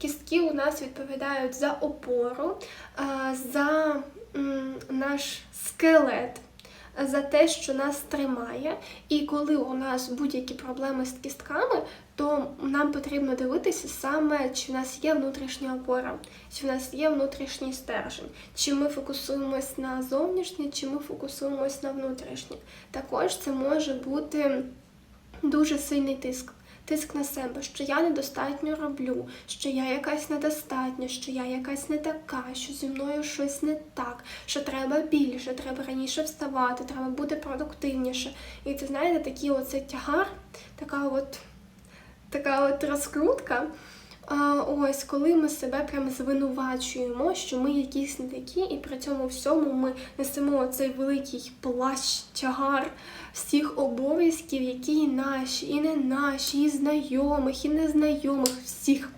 Кістки у нас відповідають за опору, за наш скелет. За те, що нас тримає, і коли у нас будь-які проблеми з кістками, то нам потрібно дивитися саме, чи в нас є внутрішня опора, чи в нас є внутрішній стержень, чи ми фокусуємось на зовнішнє, чи ми фокусуємось на внутрішнє. Також це може бути дуже сильний тиск. Тиск на себе, що я недостатньо роблю, що я якась недостатня, що я якась не така, що зі мною щось не так, що треба більше, треба раніше вставати, треба бути продуктивніше. І це знаєте, такий оце тягар, така от така от розкрутка. Ось коли ми себе прям звинувачуємо, що ми якісь не такі, і при цьому всьому ми несемо цей великий плащ, тягар всіх обов'язків, які наші, і не наші, і знайомих, і незнайомих, всіх.